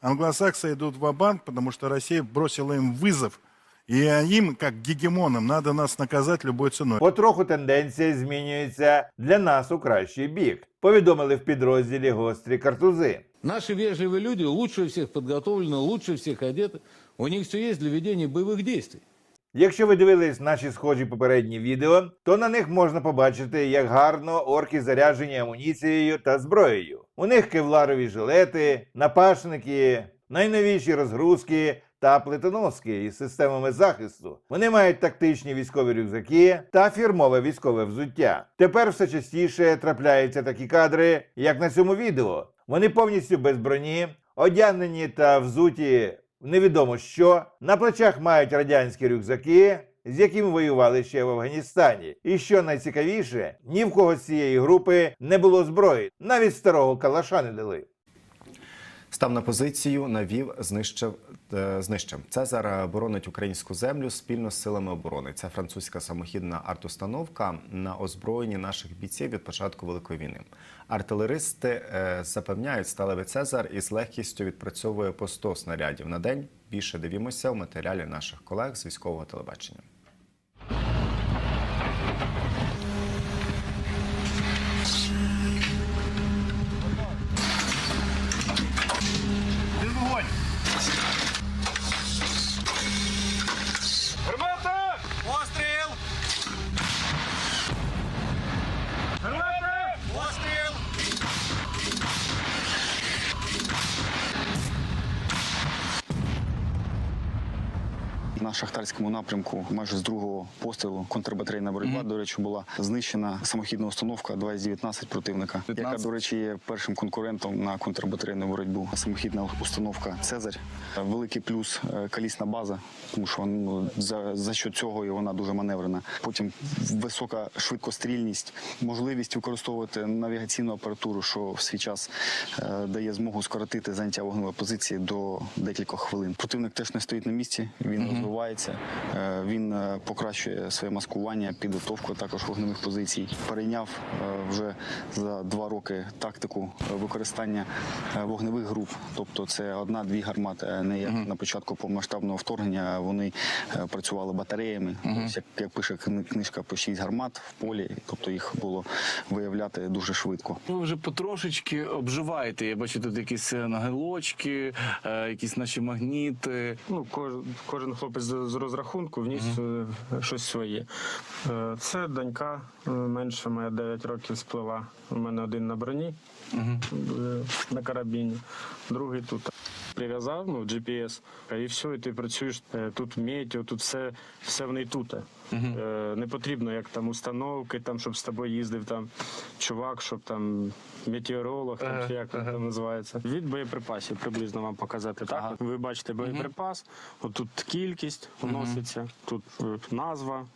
англосаксы идут в банк потому что Россия бросила им вызов. И им, как гегемонам, надо нас наказать любой ценой. Потроху тенденція змінюється для нас у кращий бік. Повідомили в підрозділі гострі картузи. Наши вежливые люди лучше всех подготовлены, лучше всех одеты. У них все есть для ведения боевых действий. Якщо ви дивились наші схожі попередні відео, то на них можна побачити, як гарно орки заряджені амуніцією та зброєю. У них кевларові жилети, напашники, найновіші розгрузки та плитоноски із системами захисту. Вони мають тактичні військові рюкзаки та фірмове військове взуття. Тепер все частіше трапляються такі кадри, як на цьому відео. Вони повністю без броні, одягнені та взуті невідомо що. На плечах мають радянські рюкзаки, з якими воювали ще в Афганістані. І що найцікавіше, ні в кого з цієї групи не було зброї, навіть старого калаша не дали. Став на позицію, навів, знищив, е, знищив. Цезар боронить українську землю спільно з силами оборони. Це французька самохідна артустановка на озброєнні наших бійців від початку великої війни. Артилеристи е, запевняють, сталевий Цезар із легкістю відпрацьовує по 100 снарядів на день. Більше дивімося в матеріалі наших колег з військового телебачення. 確かに шахтарському напрямку майже з другого пострілу контрбатарейна боротьба, до речі, була знищена самохідна установка 2С-19 противника, яка, до речі, є першим конкурентом на контрбатарейну боротьбу. Самохідна установка Цезарь. Великий плюс е, калісна база, тому що ну, за, за що цього і вона дуже маневрена. Потім висока швидкострільність, можливість використовувати навігаційну апаратуру, що в свій час е, дає змогу скоротити заняття вогневої позиції до декількох хвилин. Противник теж не стоїть на місці, він розвивається, е, він е, покращує своє маскування, підготовку також вогневих позицій. Перейняв е, вже за два роки тактику використання вогневих груп. Тобто це одна-дві гармати, а не як на початку повномасштабного вторгнення. Вони працювали батареями. Тобто, як, як пише книжка по шість гармат в полі, тобто їх було виявляти дуже швидко. Ви вже потрошечки обживаєте. Я бачу тут якісь нагилочки, якісь наші магніти. Ну, кожен, кожен хлопець з, розрахунку вніс е, щось своє. Е, Це донька менше моя 9 років сплила. У мене один на броні, е, на карабіні, другий тут. Прив'язав ну, GPS, і все, і ти працюєш е, тут метео, тут все, все в неї тут. Е, Не потрібно як там установки, там, щоб з тобою їздив там чувак, щоб там метеоролог, там, чи як він там називається. Від боєприпасів приблизно вам показати. Так, От ви бачите боєприпас, отут кількість вноситься, тут е, назва,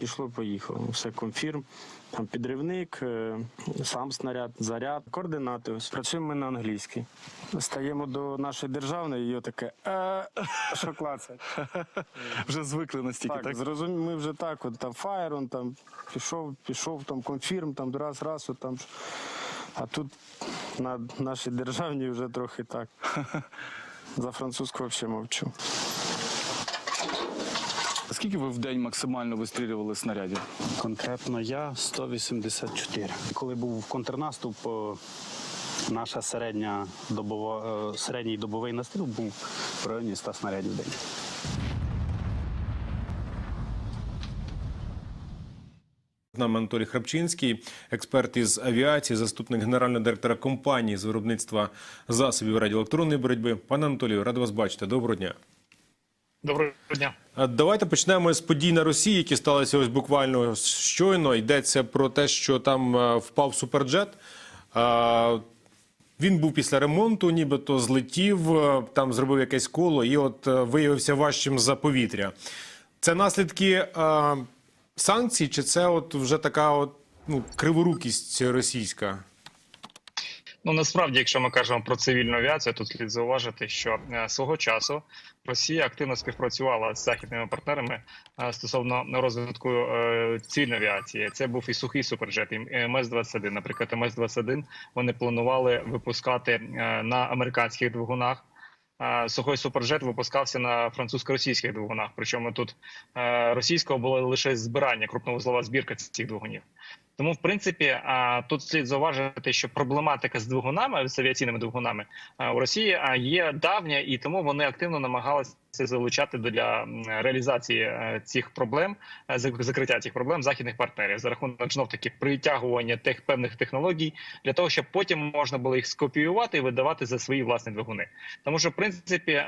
пішло, поїхало. Все конфірм. Там підривник, сам снаряд, заряд, координати. Ось працюємо ми на англійській. Стаємо до нашої державної, і таке е, що клацає. Вже звикли настільки, Так, так? зрозумів, ми вже так, от там фаєрон, там пішов, пішов, там конфірм, там раз, раз, от там. А тут на нашій державній вже трохи так. За французьку взагалі мовчу. Скільки ви в день максимально вистрілювали снарядів? Конкретно я 184. Коли був контрнаступ, е, наша середня добова, е, середній добовий настріл був в районі 100 снарядів в день. З нами Анатолій Храпчинський, експерт із авіації, заступник генерального директора компанії з виробництва засобів радіоелектронної боротьби. Пане Анатолію, радий вас бачити. Доброго дня. Доброго дня. Давайте почнемо з подій на Росії, які сталися ось буквально щойно. Йдеться про те, що там е, впав суперджет. Е, Він був після ремонту, нібито злетів, е, там зробив якесь коло і от е, виявився важчим за повітря. Це наслідки е, санкцій, чи це от вже така от, ну, криворукість російська? Ну насправді, якщо ми кажемо про цивільну авіацію, то слід зауважити, що е, свого часу Росія активно співпрацювала з західними партнерами е, стосовно розвитку е, цивільної авіації. Це був і сухий суперджет, і МС-21. Наприклад, МС-21 вони планували випускати на американських двигунах. сухой суперджет випускався на французько-російських двигунах. Причому тут російського було лише збирання, крупновузлова збірка цих двигунів. Тому, в принципі, тут слід зауважити, що проблематика з двигунами з авіаційними двигунами у Росії є давня, і тому вони активно намагалися залучати для реалізації е, цих проблем, е, закриття цих проблем західних партнерів за рахунок знов таки притягування тих певних технологій для того, щоб потім можна було їх скопіювати і видавати за свої власні двигуни. Тому що, в принципі,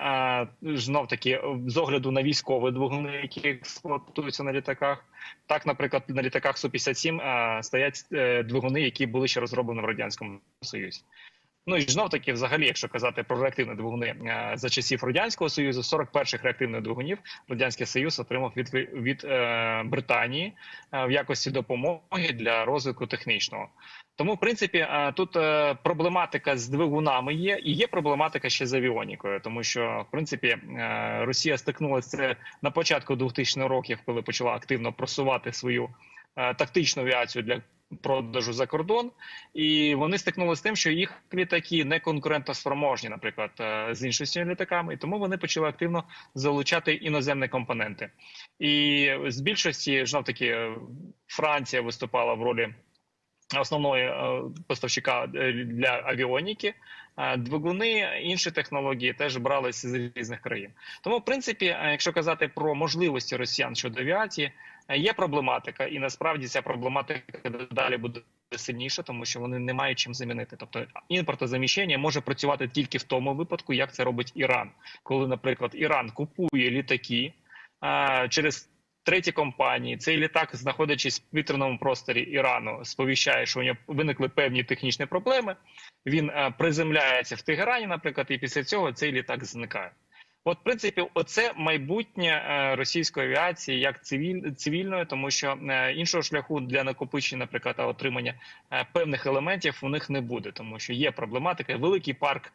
знов таки з огляду на військові двигуни, які експлуатуються на літаках, так, наприклад, на літаках Су-57 а, стоять е, двигуни, які були ще розроблені в радянському союзі. Ну і знов таки, взагалі, якщо казати про реактивні двигуни е, за часів радянського союзу, 41-х реактивних двигунів радянський союз отримав від від е, Британії е, в якості допомоги для розвитку технічного. Тому, в принципі, е, тут е, проблематика з двигунами є, і є проблематика ще з авіонікою, тому що в принципі Росія стикнулася на початку 2000-х років, коли почала активно просувати свою тактичну авіацію для продажу за кордон, і вони стикнулися з тим, що їх літаки не конкурентоспроможні, наприклад, е, з іншими літаками, і тому вони почали активно залучати іноземні компоненти. І з більшості знов таки е, Франція виступала в ролі основного е, поставщика для авіоніки. Двигуни, інші технології теж бралися з різних країн. Тому, в принципі, якщо казати про можливості росіян щодо авіації, є проблематика, і насправді ця проблематика далі буде сильніша, тому що вони не мають чим замінити. Тобто імпортозаміщення може працювати тільки в тому випадку, як це робить Іран, коли, наприклад, Іран купує літаки а, через треті компанії. Цей літак, знаходячись в повітряному просторі Ірану, сповіщає, що у нього виникли певні технічні проблеми. Він приземляється в Тегерані, наприклад, і після цього цей літак зникає. От, в принципі, оце майбутнє е, російської авіації як цивіль, цивільної, тому що е, іншого шляху для накопичення, наприклад, отримання е, певних елементів у них не буде, тому що є проблематика. Великий парк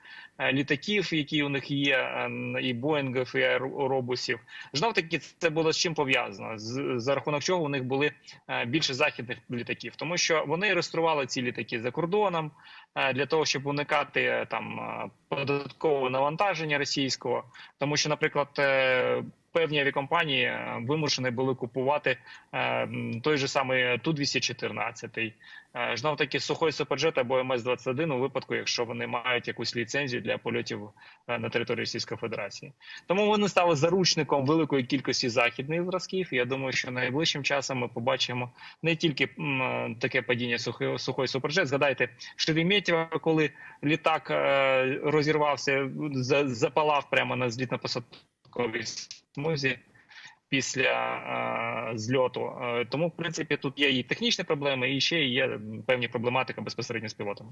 літаків, які у них є, і боїнгів, і аеробусів. Знов таки це було з чим пов'язано, за рахунок чого у них були більше західних літаків, тому що вони реєстрували ці літаки за кордоном для того, щоб уникати е, там е, податкового навантаження російського. Тому що, наприклад, е, певні авіакомпанії е, вимушені були купувати е, той же самий ту 214 е, знов таки сухой суперджет або МС-21 у випадку, якщо вони мають якусь ліцензію для польотів на території Російської Федерації. Тому вони стали заручником великої кількості західних зразків. Я думаю, що найближчим часом ми побачимо не тільки таке падіння сухої, сухої суперджет. Згадайте Шереметьєво, коли літак розірвався, запалав прямо на злітно-посадковій смузі. Після е, зльоту, Е, тому в принципі тут є і технічні проблеми, і ще є певні проблематика безпосередньо з пілотами.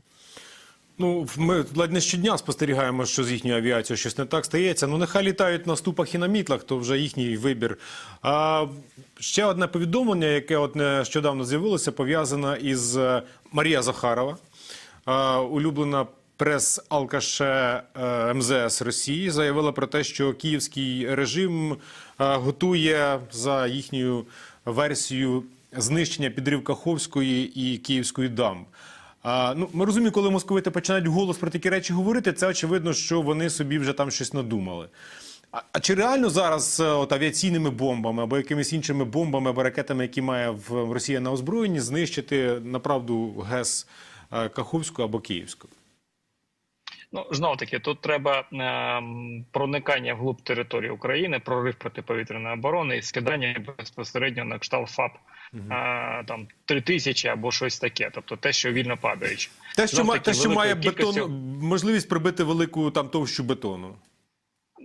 Ну, ми ледь не щодня спостерігаємо, що з їхньою авіацією щось не так стається. Ну, нехай літають на ступах і на мітлах, то вже їхній вибір. А ще одне повідомлення, яке от нещодавно з'явилося, пов'язане із е, Марія Захарова, улюблена прес-алкаше МЗС Росії, заявила про те, що київський режим е, готує за їхньою версією знищення підрив Каховської і Київської дамб. Ну, ми розуміємо, коли московити починають голос про такі речі говорити, це очевидно, що вони собі вже там щось надумали. А, а чи реально зараз е, от, авіаційними бомбами або якимись іншими бомбами або ракетами, які має в Росія на озброєнні, знищити направду ГЕС е, Каховську або Київську? Ну знову таки, тут треба е, проникання вглуб території України, прорив протиповітряної оборони і скидання безпосередньо на кшталт ФАП е, там три тисячі або щось таке, тобто те, що вільно падаючи. Те, що, Знов ма- те, що має великою бетон, можливість прибити велику там товщу бетону.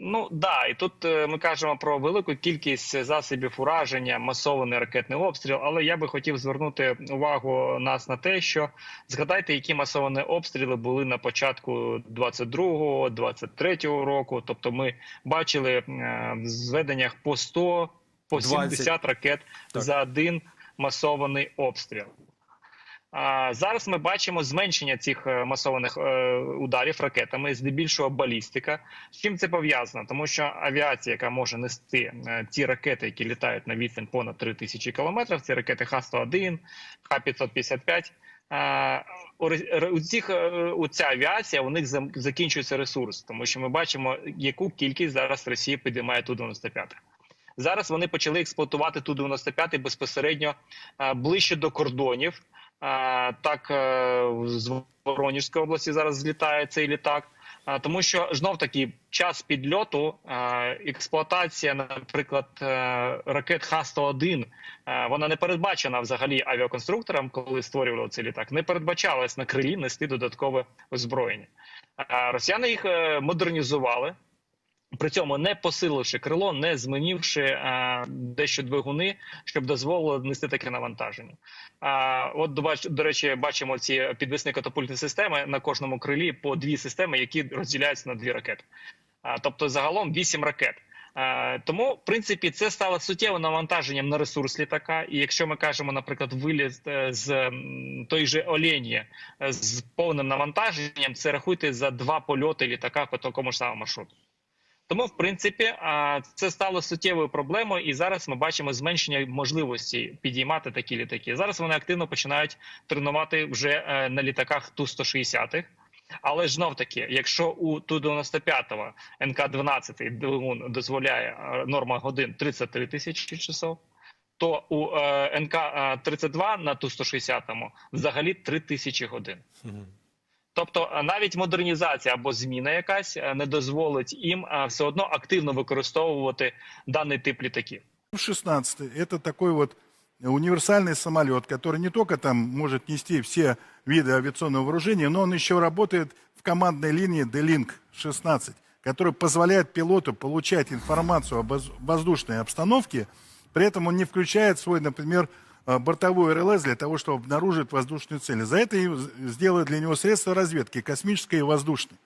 Ну да, і тут е, ми кажемо про велику кількість засобів ураження, масований ракетний обстріл. Але я би хотів звернути увагу нас на те, що згадайте, які масовані обстріли були на початку 22-го, 23-го року. Тобто, ми бачили е, в зведеннях по 100, по 20. 70 ракет Так. за один масований обстріл. А зараз ми бачимо зменшення цих е, масованих е, ударів ракетами, здебільшого балістика. З чим це пов'язано? Тому що авіація, яка може нести е, ці ракети, які літають на відстань понад 3000 кілометрів, ці ракети Х-101, Х-555, е, у цих е, у ця авіація у них закінчується ресурс, тому що ми бачимо, яку кількість зараз Росія підіймає ту 95 Зараз вони почали експлуатувати ту 95 безпосередньо е, ближче до кордонів. Так е, з Воронежської області зараз злітає цей літак. Тому що знов таки час підльоту, експлуатація, наприклад, е, ракет Х-101, е, вона не передбачена взагалі авіаконструкторам, коли створювали цей літак. Не передбачалось на крилі нести додаткове озброєння. Росіяни їх модернізували. При цьому не посиливши крило, не змінивши е, дещо двигуни, щоб дозволило нести таке навантаження. А от до, речі, бачимо ці підвісні катапультні системи на кожному крилі по дві системи, які розділяються на дві ракети. А, тобто загалом вісім ракет. Тому, в принципі, це стало суттєвим навантаженням на ресурс літака. І якщо ми кажемо, наприклад, виліз е, з той же Олені е, з повним навантаженням, це рахуйте за два польоти літака по такому ж самому маршруту. Тому, в принципі, це стало суттєвою проблемою, і зараз ми бачимо зменшення можливості підіймати такі літаки. Зараз вони активно починають тренувати вже е, на літаках ту 160 але ж знов таки, якщо у ту 95-го НК-12 двигун дозволяє е, норма годин 33 тисячі часов, то у е, НК-32 на ту 160-му взагалі 3 тисячі годин. Тобто е, навіть модернізація або зміна якась е, не дозволить їм е, все одно активно використовувати даний тип літаків. F-16 это такой вот универсальный самолет, который не только там может нести все виды авиационного вооружения, но он еще работает в командной линии D-Link 16, который позволяет пилоту получать информацию об воз- воздушной обстановке, при этом он не включает свой, например, э, бортовой РЛС для того, чтобы обнаружить воздушную цель. За это сделали для него средства разведки, космической и воздушной.